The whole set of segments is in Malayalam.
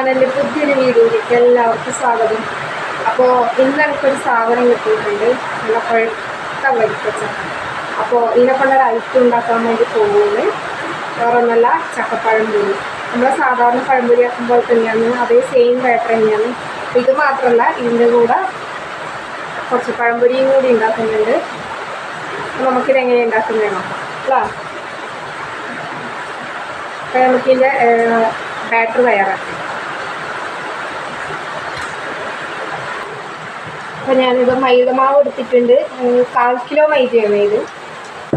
ചാനലിൽ പുതിയൊരു വീഡിയോയിലേക്ക് എല്ലാവർക്കും സ്വാഗതം. അപ്പോൾ ഇന്ന് എനിക്കൊരു സാധനം കിട്ടിയിട്ടുണ്ട്. നല്ല പഴുത്ത വരിക്കച്ച അപ്പോൾ ഇതിനെ കൊണ്ടൊരു ഐറ്റം ഉണ്ടാക്കാൻ വേണ്ടി പോകുന്നത് വേറൊന്നല്ല ചക്കപ്പഴം പൊരി. നമ്മൾ സാധാരണ പഴംപൊരി ആക്കുമ്പോൾ തന്നെയാണ് അതേ സെയിം ബാറ്റർ തന്നെയാണ്. ഇത് മാത്രമല്ല ഇതിന്റെ കൂടെ കുറച്ച് പഴംപൊരിയും കൂടി ഉണ്ടാക്കുന്നുണ്ട്. അപ്പോൾ നമുക്കിത് എങ്ങനെ ഉണ്ടാക്കുന്നത് നോക്കാം. അല്ലേ? അപ്പോൾ നമുക്കിതിന്റെ ബാറ്റർ തയ്യാറാക്കാം. അപ്പോൾ ഞാനിത് മൈദമാവ് എടുത്തിട്ടുണ്ട്. കാൽ കിലോ മൈദയാണ് ഇത്.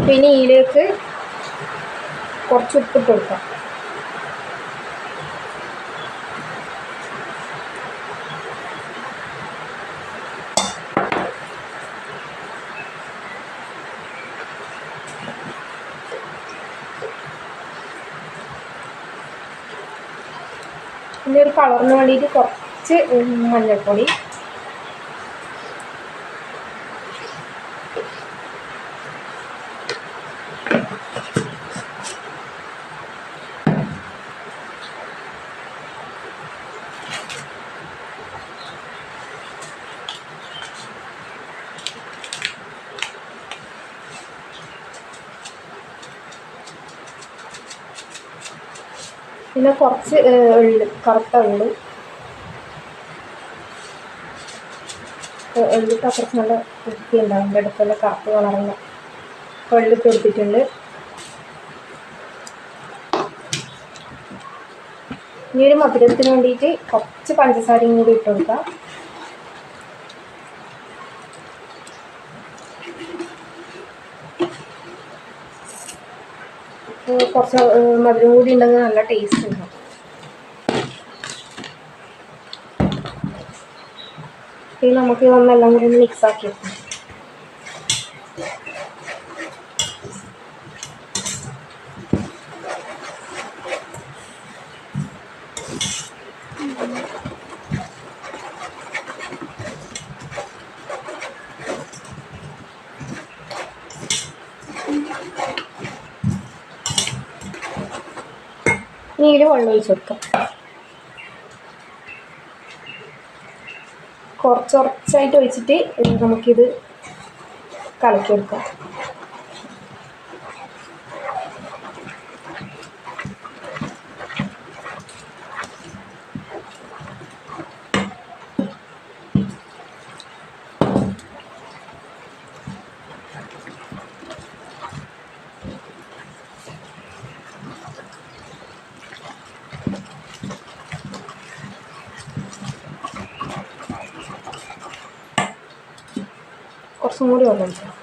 പിന്നെ ഇതിലേക്ക് കുറച്ച് ഉപ്പിട്ട് കൊടുക്കാം. ഇനി ഒരു കളറിന് വേണ്ടിയിട്ട് കുറച്ച് മഞ്ഞൾപ്പൊടി. പിന്നെ കുറച്ച് ഉള്ളി. കറുത്ത ഉള്ളി. ഉള്ളിക്ക് കുറച്ച് നല്ല വൃത്തി ഉണ്ടാവും അടുത്തുള്ള കറുപ്പ് കളറുള്ള ഉള്ളി കൊടുത്തിട്ടുണ്ട് ഇനി ഒരു മധുരത്തിന് വേണ്ടിയിട്ട് കുറച്ച് പഞ്ചസാരയും കൂടി ഇട്ട് കൊടുക്കാം. കുറച്ച് മധുരം കൂടി ഉണ്ടെങ്കിൽ നല്ല ടേസ്റ്റ് ഉണ്ടാവും ഇനി നമുക്ക് ഇതൊന്നെല്ലാം കൂടി മിക്സ് ആക്കി വെക്കാം ഇനി ഇതിൽ വെള്ളം ഒഴിച്ചു കൊടുക്കാം. കുറച്ച് കുറച്ചായിട്ട് ഒഴിച്ചിട്ട് നമുക്കിത് കലക്കി കലക്കിയെടുക്കാം കുറച്ചും കൂടി വെള്ളം ഒഴിച്ച്. കൊടുക്കാം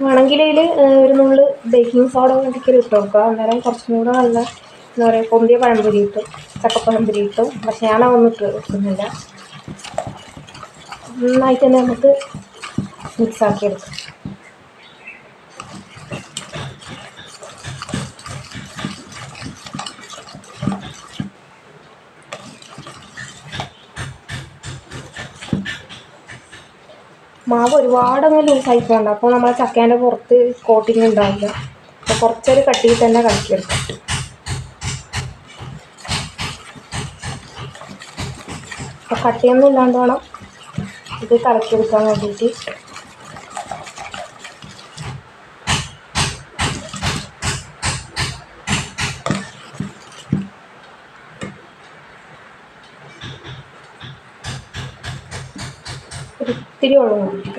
വേണമെങ്കിൽ ഇതിൽ ഒരു നുള്ള് ബേക്കിംഗ് സോഡ വേണ്ടിക്കൽ ഇട്ട് കൊടുക്കുക അന്നേരം കുറച്ചും കൂടെ നല്ല എന്താ പറയുക പൊന്തിയ പഴംപൊരി കിട്ടും ചക്കപ്പഴംപൊരി കിട്ടും പക്ഷെ ഞാനതൊന്നും ഇട്ട് വെക്കുന്നില്ല. നന്നായിട്ട് തന്നെ നമുക്ക് മിക്സ് മാവ് ഒരുപാട് അങ്ങ് ലൂസായി പോകണ്ട അപ്പോൾ നമ്മൾ ചക്കേന്റെ പുറത്ത് കോട്ടിങ് ഉണ്ടാവില്ല. അപ്പോൾ കുറച്ചൊരു കട്ടിയിൽ തന്നെ കളിക്കെടുക്കാം അപ്പോൾ കട്ടിയൊന്നും ഇല്ലാണ്ട് വേണം ഇത് കലക്കിയെടുക്കാൻ വേണ്ടിയിട്ട്. ഒരു ഇത്തിരി വെള്ളം കൂട്ടിയിട്ട്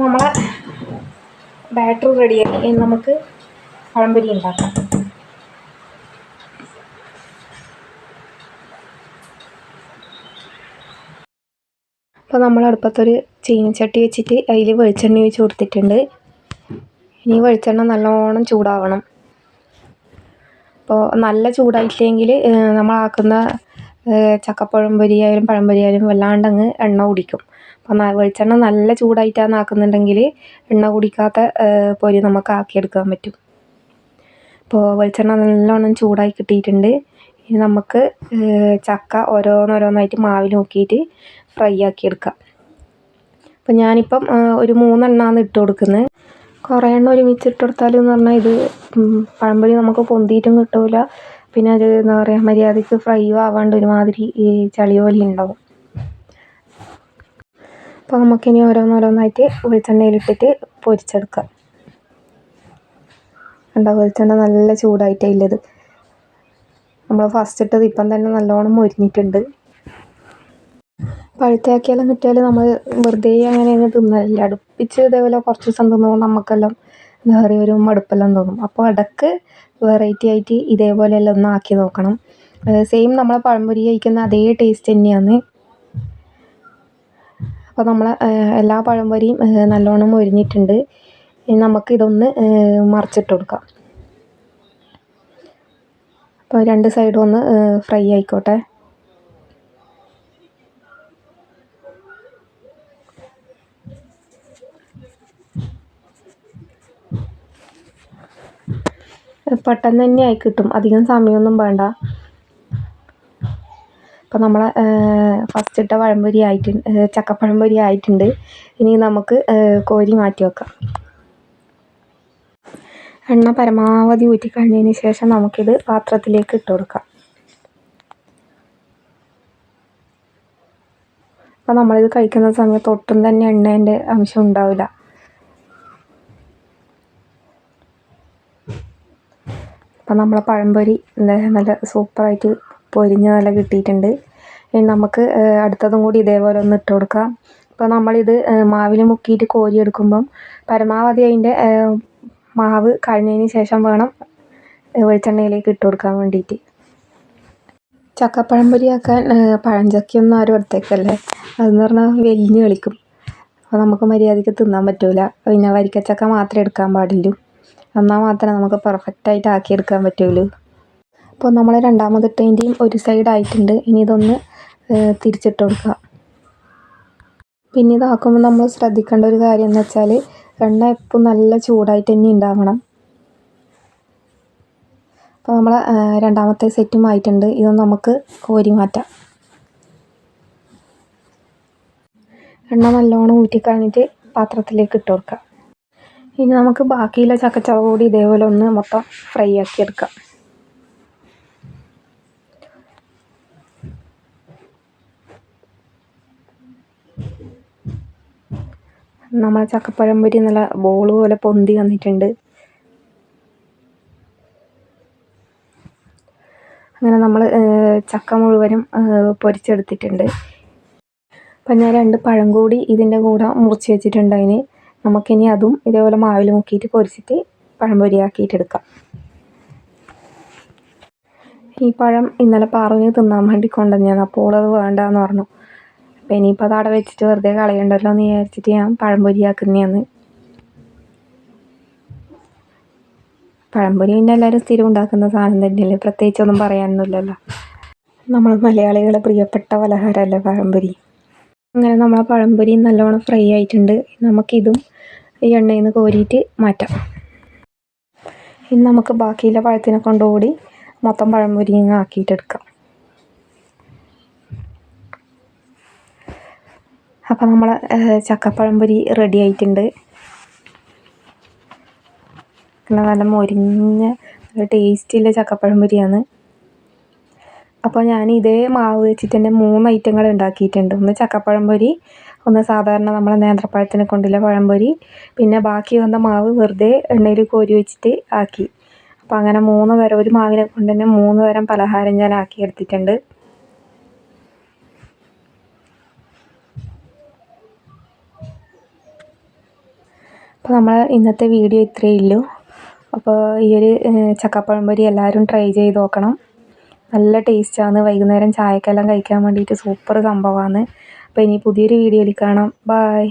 നമ്മളെ ബാറ്ററി റെഡിയായി ഇനി നമുക്ക് പഴംപൊരി ഉണ്ടാക്കാം. അപ്പോൾ നമ്മൾ അടുപ്പത്തൊരു ചീനച്ചട്ടി വെച്ചിട്ട് അതിൽ വെളിച്ചെണ്ണ ഒഴിച്ച് കൊടുത്തിട്ടുണ്ട്. ഇനി വെളിച്ചെണ്ണ നല്ലോണം ചൂടാവണം. അപ്പോൾ നല്ല ചൂടായിട്ടില്ലെങ്കിൽ നമ്മളാക്കുന്ന ചക്കപ്പഴം പൊരിയായാലും പഴം വല്ലാണ്ടങ്ങ് എണ്ണ കുടിക്കും. അപ്പോൾ വെളിച്ചെണ്ണ നല്ല ചൂടായിട്ടാണ് ആക്കുന്നുണ്ടെങ്കിൽ എണ്ണ കുടിക്കാത്ത പൊരി നമുക്ക് ആക്കിയെടുക്കാൻ പറ്റും. അപ്പോൾ വെളിച്ചെണ്ണ നല്ലോണം ചൂടായി കിട്ടിയിട്ടുണ്ട്. ഇനി നമുക്ക് ചക്ക ഓരോന്നോരോന്നായിട്ട് മാവിൽ നോക്കിയിട്ട് ഫ്രൈ ആക്കിയെടുക്കാം. അപ്പം ഞാനിപ്പം ഒരു മൂന്നെണ്ണമാണ് ഇട്ട് കൊടുക്കുന്നത് കുറേ എണ്ണ ഒരുമിച്ച് ഇട്ട് കൊടുത്താലെന്ന് പറഞ്ഞാൽ ഇത് പഴംപൊരി നമുക്ക് പൊന്തിയിട്ടും കിട്ടില്ല പിന്നെ അത് എന്താ പറയുക മര്യാദയ്ക്ക് ഫ്രൈ ആവാണ്ട് ഒരുമാതിരി ചളി പോലെ ഉണ്ടാവും. അപ്പോൾ നമുക്കിനി ഓരോന്നോരോന്നായിട്ട് വെളിച്ചെണ്ണയിലിട്ടിട്ട് പൊരിച്ചെടുക്കാം. കണ്ടോ? വെളിച്ചെണ്ണ നല്ല ചൂടായിട്ടില്ലത് നമ്മൾ ഫസ്റ്റ് ഇട്ടത് ഇപ്പം തന്നെ നല്ലോണം മൊരിഞ്ഞിട്ടുണ്ട്. പഴുത്തയാക്കിയാലും കിട്ടിയാലും നമ്മൾ വെറുതെ അങ്ങനെ അങ്ങ് തിന്നലില്ല. അടുപ്പിച്ച് ഇതേപോലെ കുറച്ച് ദിവസം തിന്നുമ്പോൾ നമുക്കെല്ലാം പറയുക ഒരു മടുപ്പെല്ലാം തോന്നും. അപ്പോൾ ഇടയ്ക്ക് വെറൈറ്റി ആയിട്ട് ഇതേപോലെ എല്ലാം ഒന്ന് ആക്കി നോക്കണം. സെയിം നമ്മളെ പഴംപൊരി കഴിക്കുന്ന അതേ ടേസ്റ്റ് തന്നെയാണ്. അപ്പോൾ നമ്മൾ എല്ലാ പഴംപൊരിയും നല്ലോണം മൊരിഞ്ഞിട്ടുണ്ട്. ഇനി നമുക്കിതൊന്ന് മറിച്ചിട്ട് കൊടുക്കാം. അപ്പോൾ രണ്ട് സൈഡും ഒന്ന് ഫ്രൈ ആയിക്കോട്ടെ. പെട്ടെന്ന് തന്നെ ആയി കിട്ടും. അധികം സമയമൊന്നും വേണ്ട. അപ്പോൾ നമ്മളെ ഫസ്റ്റ് ഇട്ട പഴംപൊരി ആയിട്ട് ചക്കപ്പഴംപൊരി ആയിട്ടുണ്ട്. ഇനി നമുക്ക് കോരി മാറ്റി വെക്കാം. എണ്ണ പരമാവധി ഊറ്റിക്കഴിഞ്ഞതിന് ശേഷം നമുക്കിത് പാത്രത്തിലേക്ക് ഇട്ട് കൊടുക്കാം. അപ്പം നമ്മളിത് കഴിക്കുന്ന സമയത്ത് ഒട്ടും തന്നെ എണ്ണേന്റെ അംശം ഉണ്ടാവില്ല. അപ്പം നമ്മളെ പഴംപൊരി നല്ല സൂപ്പറായിട്ട് പൊരിഞ്ഞ് നല്ല കിട്ടിയിട്ടുണ്ട്. ഇനി നമുക്ക് അടുത്തതും കൂടി ഇതേപോലെ ഒന്ന് ഇട്ട് കൊടുക്കാം. അപ്പോൾ നമ്മളിത് മാവിൽ മുക്കിയിട്ട് കോരിയെടുക്കുമ്പം പരമാവധി അതിന്റെ മാവ് കഴിഞ്ഞതിന് ശേഷം വേണം വെളിച്ചെണ്ണയിലേക്ക് ഇട്ട് കൊടുക്കാൻ വേണ്ടിയിട്ട്. ചക്കപ്പഴം പൊരിയാക്കാൻ പഴഞ്ചക്കയൊന്നും ആരും അടുത്തേക്കല്ലേ അതെന്ന് പറഞ്ഞാൽ വലിഞ്ഞ് കളിക്കും. അപ്പോൾ നമുക്ക് മര്യാദയ്ക്ക് തിന്നാൻ പറ്റില്ല പിന്നെ വരിക്കച്ചക്ക മാത്രമേ എടുക്കാൻ പാടുള്ളൂ എന്നാൽ മാത്രമേ നമുക്ക് പെർഫെക്റ്റായിട്ട് ആക്കിയെടുക്കാൻ പറ്റുള്ളൂ. അപ്പോൾ നമ്മൾ രണ്ടാമതിട്ടതിന്റെയും ഒരു സൈഡ് ആയിട്ടുണ്ട്. ഇനി ഇതൊന്ന് തിരിച്ചിട്ട് കൊടുക്കുക പിന്നെ ഇതാക്കുമ്പോൾ നമ്മൾ ശ്രദ്ധിക്കേണ്ട ഒരു കാര്യം എന്ന് വെച്ചാൽ എണ്ണ എപ്പോൾ നല്ല ചൂടായിട്ട് തന്നെ ഉണ്ടാവണം. അപ്പോൾ നമ്മൾ രണ്ടാമത്തെ സെറ്റും ആയിട്ടുണ്ട്. ഇത് നമുക്ക് കോരി മാറ്റാം. എണ്ണ നല്ലോണം ഊറ്റിക്കളഞ്ഞിട്ട് പാത്രത്തിലേക്ക് ഇട്ട് കൊടുക്കാം. ഇനി നമുക്ക് ബാക്കിയുള്ള ചക്കച്ചവ കൂടി ഇതേപോലെ ഒന്ന് മൊത്തം ഫ്രൈ ആക്കി എടുക്കാം. നമ്മളെ ചക്കപ്പഴം പൊരി നല്ല ബോൾ പോലെ പൊന്തി വന്നിട്ടുണ്ട്. അങ്ങനെ നമ്മൾ ചക്ക മുഴുവനും പൊരിച്ചെടുത്തിട്ടുണ്ട്. അപ്പം ഞാൻ രണ്ട് പഴം കൂടി ഇതിന്റെ കൂടെ മുറിച്ച് വെച്ചിട്ടുണ്ട് അതിന്. നമുക്കിനി അതും ഇതേപോലെ മാവിൽ മുക്കിയിട്ട് പൊരിച്ചിട്ട് പഴം പൊരിയാക്കിയിട്ടെടുക്കാം ഈ പഴം ഇന്നലെ പാറുവിന് തിന്നാൻ വേണ്ടി കൊണ്ടുവന്നാണ് അപ്പോൾ അത് വേണ്ടെന്ന് പറഞ്ഞു. അപ്പോൾ ഇനിയിപ്പോൾ അത് അവിടെ വെച്ചിട്ട് വെറുതെ കളയണ്ടല്ലോ എന്ന് വിചാരിച്ചിട്ട് ഞാൻ പഴംപൊരി ആക്കുന്നതാണ് പഴംപൊരി പിന്നെ എല്ലാവരും സ്ഥിരം ഉണ്ടാക്കുന്ന സാധനം തന്നെയല്ലേ? പ്രത്യേകിച്ചൊന്നും പറയാനൊന്നുമില്ലല്ലോ. നമ്മൾ മലയാളികളെ പ്രിയപ്പെട്ട പലഹാരമല്ലേ പഴംപൊരി? അങ്ങനെ നമ്മളെ പഴംപൊരി നല്ലോണം ഫ്രൈ ആയിട്ടുണ്ട്. നമുക്കിതും ഈ എണ്ണയിൽ നിന്ന് കോരിയിട്ട് മാറ്റാം. ഇനി നമുക്ക് ബാക്കിയുള്ള പഴത്തിനെ കൊണ്ടുകൂടി മൊത്തം പഴംപൊരി ആക്കിയിട്ടെടുക്കാം. അപ്പോൾ നമ്മളെ ചക്കപ്പഴംപൊരി റെഡി ആയിട്ടുണ്ട്. പിന്നെ നല്ല മൊരിഞ്ഞ നല്ല ടേസ്റ്റിയുള്ള ചക്കപ്പഴംപൊരിയാണ്. അപ്പോൾ ഞാൻ ഇതേ മാവ് വെച്ചിട്ട് തന്നെ മൂന്ന് ഐറ്റങ്ങൾ ഉണ്ടാക്കിയിട്ടുണ്ട്. ഒന്ന് ചക്കപ്പഴം പൊരി ഒന്ന് സാധാരണ നമ്മളെ നേന്ത്രപ്പഴത്തിനെ കൊണ്ടുള്ള പഴംപൊരി പിന്നെ ബാക്കി വന്ന മാവ് വെറുതെ എണ്ണയിൽ കോരി വെച്ചിട്ട് ആക്കി. അപ്പോൾ അങ്ങനെ മൂന്ന് തരം ഒരു മാവിനെ കൊണ്ട് തന്നെ മൂന്ന് തരം പലഹാരം ഞാൻ ആക്കി എടുത്തിട്ടുണ്ട് അപ്പോൾ നമ്മൾ ഇന്നത്തെ വീഡിയോ ഇത്രയേ ഉള്ളൂ. അപ്പോൾ ഈ ഒരു ചക്കപ്പഴം പൊരി എല്ലാവരും ട്രൈ ചെയ്ത് നോക്കണം. നല്ല ടേസ്റ്റാണ് വൈകുന്നേരം ചായക്കെല്ലാം കഴിക്കാൻ വേണ്ടിയിട്ട് സൂപ്പർ സംഭവമാണ് അപ്പോൾ ഇനി പുതിയൊരു വീഡിയോയിൽ കാണാം. ബായ്